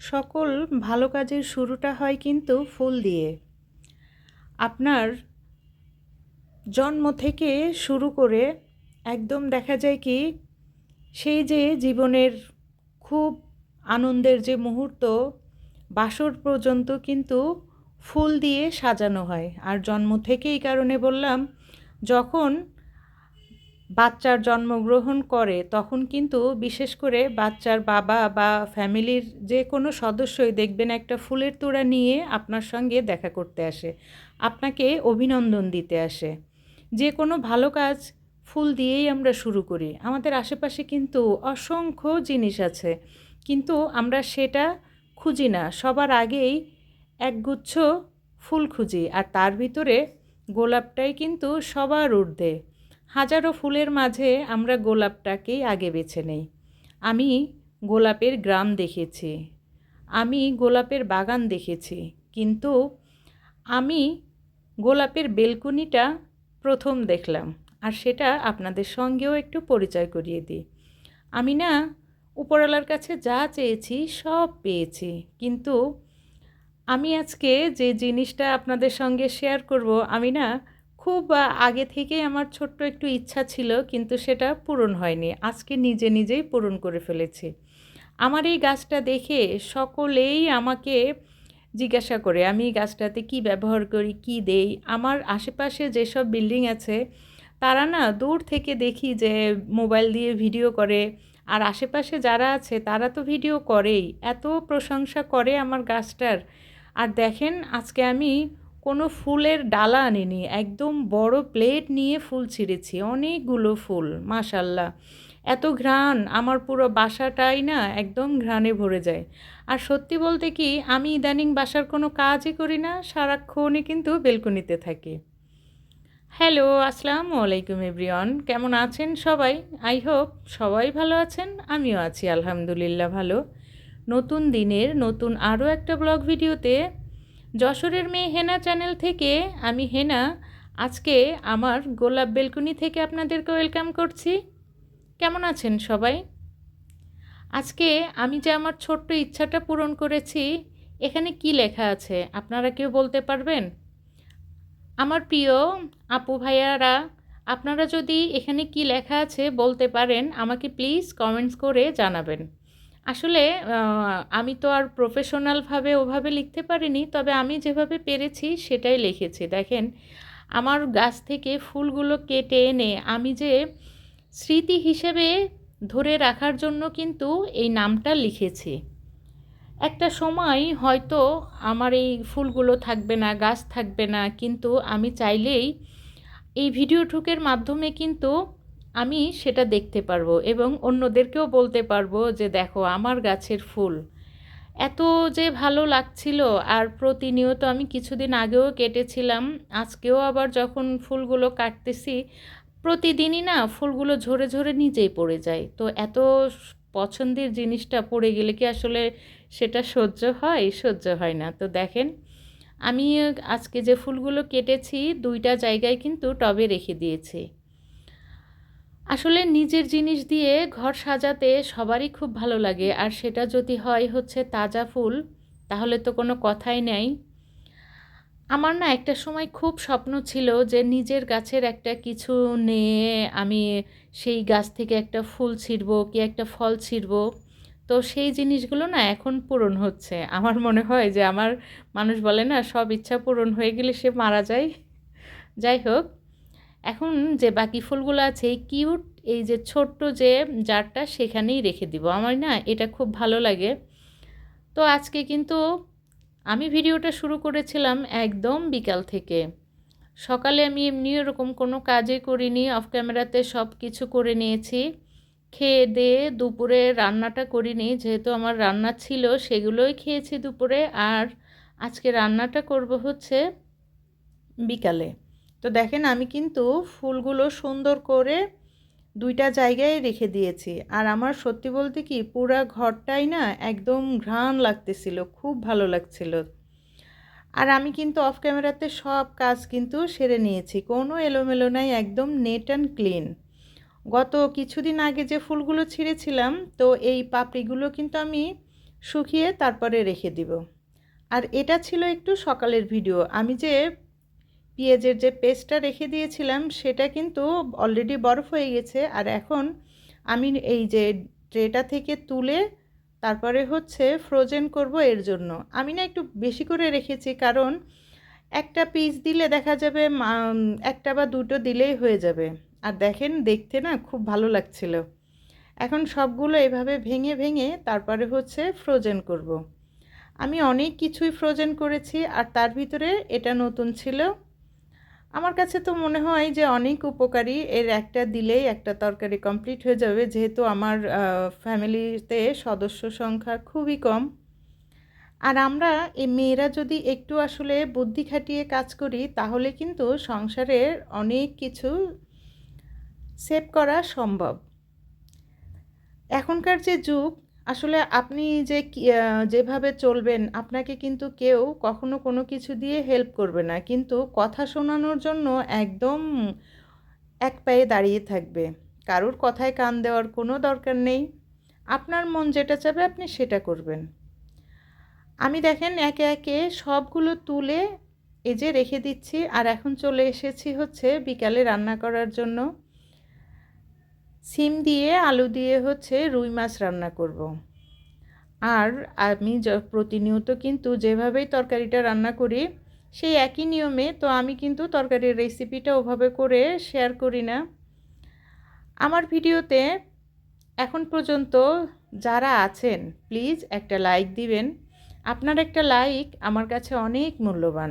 সকল ভালো কাজের শুরুটা হয় কিন্তু ফুল দিয়ে। আপনার জন্ম থেকে শুরু করে একদম দেখা যায় কি, সেই যে জীবনের খুব আনন্দের যে মুহূর্ত, বাসর পর্যন্ত কিন্তু ফুল দিয়ে সাজানো হয়। আর জন্ম থেকেই কারণে বললাম, যখন বাচ্চার জন্মগ্রহণ করে, তখন কিন্তু বিশেষ করে বাচ্চার বাবা বা ফ্যামিলির যে কোনো সদস্যই দেখবেন একটা ফুলের তোড়া নিয়ে আপনার সঙ্গে দেখা করতে আসে, আপনাকে অভিনন্দন দিতে আসে। যে কোনো ভালো কাজ ফুল দিয়েই আমরা শুরু করি। আমাদের আশেপাশে কিন্তু অসংখ্য জিনিস আছে, কিন্তু আমরা সেটা খুঁজি না। সবার আগেই একগুচ্ছ ফুল খুঁজি, আর তার ভিতরে গোলাপটাই কিন্তু সবার ঊর্ধ্বে। হাজারো ফুলের মাঝে আমরা গোলাপটাকেই আগে বেছে নেই। আমি গোলাপের গ্রাম দেখেছি। আমি গোলাপের বাগান দেখেছি। কিন্তু আমি গোলাপের বেলকুনিটা প্রথম দেখলাম আর সেটা আপনাদের সঙ্গেও একটু পরিচয় করিয়ে দিই। আমি না উপরওয়ালার কাছে যা চেয়েছি সব পেয়েছি। কিন্তু আমি আজকে যে জিনিসটা আপনাদের সঙ্গে শেয়ার করব, আমি না খুব আগে থেকেই আমার ছোট্ট একটু ইচ্ছা ছিল, কিন্তু সেটা পূরণ হয়নি। আজকে নিজে নিজেই পূরণ করে ফেলেছি। আমার এই গাছটা দেখে সকলেই আমাকে জিজ্ঞাসা করে, আমি গাছটাতে কি ব্যবহার করি, কি দেই? আমার আশেপাশে যেসব বিল্ডিং আছে, তারা না দূর থেকে দেখি যে মোবাইল দিয়ে ভিডিও করে। আর আশেপাশে যারা আছে, তারা তো ভিডিও করেই। এত প্রশংসা করে আমার গাছটার। আর দেখেন, আজকে আমি কোনো ফুলের ডালা আনিনি, একদম বড় প্লেট নিয়ে ফুল ছিঁড়েছি, অনেকগুলো ফুল, মাশাল্লাহ। এত ঘ্রাণ, আমার পুরো বাসাটাই না একদম ঘ্রাণে ভরে যায়। আর সত্যি বলতে কি, আমি ইদানিং বাসার কোনো কাজই করি না, সারাক্ষণই কিন্তু বেলকনিতে থাকি। হ্যালো, আসসালামু আলাইকুম এভরিওয়ান, কেমন আছেন সবাই? আই হোপ সবাই ভালো আছেন, আমিও আছি, আলহামদুলিল্লাহ ভালো। নতুন দিনের, নতুন আরও একটা ব্লগ ভিডিওতে যশোরের মেয়ে হেনা চ্যানেল থেকে আমি হেনা, আজকে আমার গোলাপ বেলকুনি থেকে আপনাদেরকে ওয়েলকাম করছি। কেমন আছেন সবাই? আজকে আমি যে আমার ছোট্ট ইচ্ছাটা পূরণ করেছি, এখানে কি লেখা আছে আপনারা কেউ বলতে পারবেন? আমার প্রিয় আপু ভাইয়ারা, আপনারা যদি এখানে কি লেখা আছে বলতে পারেন, আমাকে প্লিজ কমেন্টস করে জানাবেন। আসলে আমি তো আর প্রফেশনালভাবে ওভাবে লিখতে পারিনি, তবে আমি যেভাবে পেরেছি সেটাই লিখেছি। দেখেন, আমার গাছ থেকে ফুলগুলো কেটে এনে আমি যে স্মৃতি হিসেবে ধরে রাখার জন্য কিন্তু এই নামটা লিখেছি। একটা সময় হয়তো আমার এই ফুলগুলো থাকবে না, গাছ থাকবে না, কিন্তু আমি চাইলেই এই ভিডিও ঠুকের মাধ্যমে কিন্তু আমি সেটা দেখতে পারব এবং অন্যদেরকেও বলতে পারব যে দেখো, আমার গাছের ফুল। এত যে ভালো লাগছিল, আর প্রতিনিয়ত আমি কিছুদিন আগেও কেটেছিলাম, আজকেও আবার যখন ফুলগুলো কাটতেছি, প্রতিদিনই না ফুলগুলো ঝরে ঝরে নিজেই পড়ে যায়। তো এত পছন্দের জিনিসটা পড়ে গেলে কি আসলে সেটা সহ্য হয়? সহ্য হয় না। তো দেখেন, আমি আজকে যে ফুলগুলো কেটেছি, দুইটা জায়গায় কিন্তু টবে রেখে দিয়েছি। আসলে নিজের জিনিস দিয়ে ঘর সাজাতে সবারই খুব ভালো লাগে। আর সেটা যদি হয় হচ্ছে তাজা ফুল, তাহলে তো কোনো কথাই নেই। আমার না একটা সময় খুব স্বপ্ন ছিল যে নিজের গাছের একটা কিছু নিয়ে আমি সেই গাছ থেকে একটা ফুল ছিঁড়ব, কি একটা ফল ছিঁড়ব। তো সেই জিনিসগুলো না এখন পূরণ হচ্ছে। আমার মনে হয় যে আমার মানুষ বলে না, সব ইচ্ছা পূরণ হয়ে গেলে সে মারা যায়। যাই হোক এখন যে বাকি ফুলগুলো আছে, এই কিউট, এই যে ছোট্ট যে জারটা সেখানেই রেখে দিব। আমার না এটা খুব ভালো লাগে। তো আজকে কিন্তু আমি ভিডিওটা শুরু করেছিলাম একদম বিকাল থেকে। সকালে আমি এমনি এরকম কোনো কাজে করিনি, অফ ক্যামেরাতে সব কিছু করে নিয়েছি। খেয়ে দিয়ে দুপুরে রান্নাটা করিনি, যেহেতু আমার রান্না ছিল সেগুলোই খেয়েছি দুপুরে। আর আজকে রান্নাটা করব হচ্ছে বিকালে। তো দেখেন আমি কিন্তু ফুলগুলো সুন্দর করে দুইটা জায়গায় রেখে দিয়েছি। আর আমার সত্যি বলতে কি পুরা ঘরটাই না একদম ঘ্রাণ লাগতেছিল, খুব ভালো লাগছিল। আর আমি কিন্তু অফ ক্যামেরাতে সব কাজ কিন্তু সেরে নিয়েছি, কোনো এলোমেলো নাই, একদম নেট অ্যান্ড ক্লিন। গত কিছুদিন আগে যে ফুলগুলো ছিঁড়েছিলাম, তো এই পাপড়িগুলো কিন্তু আমি শুকিয়ে তারপরে রেখে দিব। আর এটা ছিল একটু সকালের ভিডিও, আমি যে পেঁয়াজের যে পেস্টটা রেখে দিয়েছিলাম, সেটা কিন্তু অলরেডি বরফ হয়ে গেছে। আর এখন আমি এই যে ট্রেটা থেকে তুলে তারপরে হচ্ছে ফ্রোজেন করব এর জন্য। আমি না একটু বেশি করে রেখেছি, কারণ একটা পিস দিলে দেখা যাবে একটা বা দুটো দিলেই হয়ে যাবে। আর দেখেন, দেখতে না খুব ভালো লাগছিল। এখন সবগুলো এভাবে ভেঙে ভেঙে তারপরে হচ্ছে ফ্রোজেন করব। আমি অনেক কিছুই ফ্রোজেন করেছি, আর তার ভিতরে এটা নতুন ছিল আমার কাছে তো মনে হয় যে অনেক উপকারী। এর একটা দিলেই একটা তরকারি কমপ্লিট হয়ে যাবে। যেহেতু আমার ফ্যামিলিতে সদস্য সংখ্যা খুবই কম। আর আমরা এই মেয়েরা যদি একটু আসলে বুদ্ধি খাটিয়ে কাজ করি, তাহলে কিন্তু সংসারের অনেক কিছু সেভ করা সম্ভব। এখনকার যে যুগ আসলে আপনি যে যেভাবে চলবেন, আপনাকে কিন্তু কেউ কখনো কোনো কিছু দিয়ে হেল্প করবে না। কিন্তু কথা শোনানোর জন্য একদম এক পায়ে দাঁড়িয়ে থাকবে। কারোর কথায় কান দেওয়ার কোনো দরকার নেই। আপনার মন যেটা চাবে আপনি সেটা করবেন। আমি দেখেন একে একে সবগুলো তুলে এই যে রেখে দিচ্ছি, আর এখন চলে এসেছি হচ্ছে বিকালে রান্না করার জন্য। সিম দিয়ে আলু দিয়ে হচ্ছে রুই মাছ রান্না করব। আর আমি প্রতিনিয়ত কিন্তু যেভাবেই তরকারিটা রান্না করি, সেই একই নিয়মে তো আমি কিন্তু তরকারির রেসিপিটা ওভাবে করে শেয়ার করি না। আমার ভিডিওতে এখন পর্যন্ত যারা আছেন প্লিজ একটা লাইক দিবেন। আপনার একটা লাইক আমার কাছে অনেক মূল্যবান।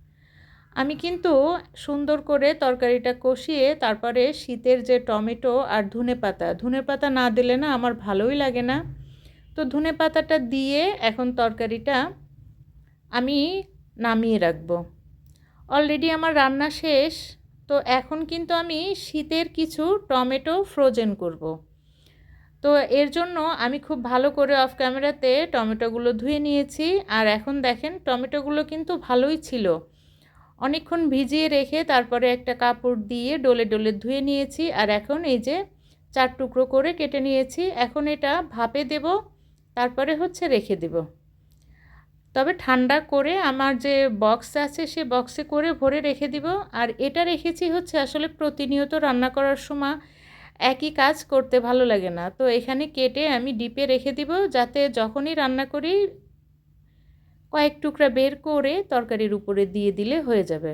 আমি কিন্তু সুন্দর করে তরকারিটা কষিয়ে তারপরে শীতের যে টমেটো আর ধনে পাতা ধনে পাতা না দিলে না আমার ভালোই লাগে না। তো ধনে পাতাটা দিয়ে এখন তরকারিটা আমি নামিয়ে রাখব। অলরেডি আমার রান্না শেষ, তো এখন কিন্তু আমি শীতের কিছু টমেটো ফ্রোজেন করব। তো এর জন্য আমি খুব ভালো করে অফ ক্যামেরাতে টমেটোগুলো ধুয়ে নিয়েছি, আর এখন দেখেন টমেটোগুলো কিন্তু ভালোই ছিল। অনেকক্ষণ ভিজিয়ে রেখে তারপরে একটা কাপড় দিয়ে ডলে ডলে ধুয়ে নিয়েছি আর এখন এই যে চার টুকরো করে কেটে নিয়েছি, এখন এটা ভাপে দেব, তারপরে হচ্ছে রেখে দেব। তবে ঠান্ডা করে আমার যে বক্স আছে সে বক্সে করে ভরে রেখে দিব। আর এটা রেখেছি হচ্ছে আসলে প্রতিনিয়ত রান্না করার সময় একই কাজ করতে ভালো লাগে না। তো এখানে কেটে আমি ডিপে রেখে দিব, যাতে যখনই রান্না করি কয়েক টুকরা বের করে তরকারির উপরে দিয়ে দিলে হয়ে যাবে।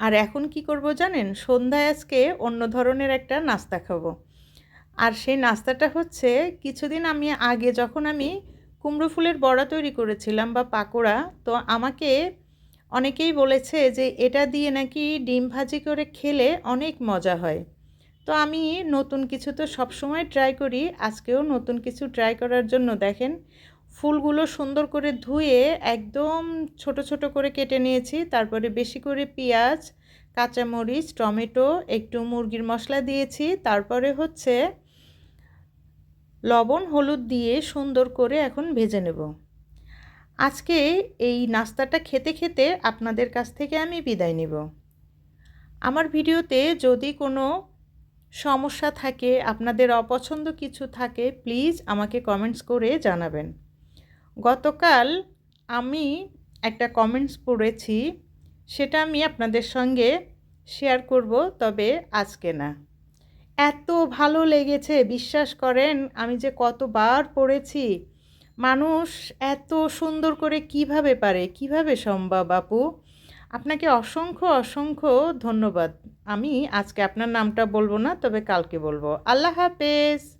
আর এখন কি করব জানেন? সন্ধ্যায় আজকে অন্য ধরনের একটা নাস্তা খাব। আর সেই নাস্তাটা হচ্ছে কিছুদিন আমি আগে যখন আমি কুমড়ো ফুলের বড়া তৈরি করেছিলাম বা পাকোড়া, তো আমাকে অনেকেই বলেছে যে এটা দিয়ে নাকি ডিম ভাজি করে খেলে অনেক মজা হয়। তো আমি নতুন কিছু তো সবসময় ট্রাই করি, আজকেও নতুন কিছু ট্রাই করার জন্য দেখেন ফুলগুলো সুন্দর করে ধুয়ে একদম ছোট ছোট করে কেটে নিয়েছি। তারপরে বেশি করে পেঁয়াজ, কাঁচামরিচ, টমেটো, একটু মুরগির মশলা দিয়েছি। তারপরে হচ্ছে লবণ, হলুদ দিয়ে সুন্দর করে এখন ভেজে নেব। আজকে এই নাস্তাটা খেতে খেতে আপনাদের কাছ থেকে আমি বিদায় নেব। আমার ভিডিওতে যদি কোনো সমস্যা থাকে, আপনাদের অপছন্দ কিছু থাকে, প্লিজ আমাকে কমেন্টস করে জানাবেন। গতকাল আমি একটা কমেন্টস পড়েছি, সেটা আমি আপনাদের সঙ্গে শেয়ার করব, তবে আজকে না। এত ভালো লেগেছে, বিশ্বাস করেন, আমি যে কতবার পড়েছি। মানুষ এত সুন্দর করে কীভাবে পারে, কীভাবে সম্ভব বাপু আপনাকে অসংখ্য অসংখ্য ধন্যবাদ। আমি আজকে আপনার নামটা বলব না, তবে কালকে বলব। আল্লাহ হাফেজ!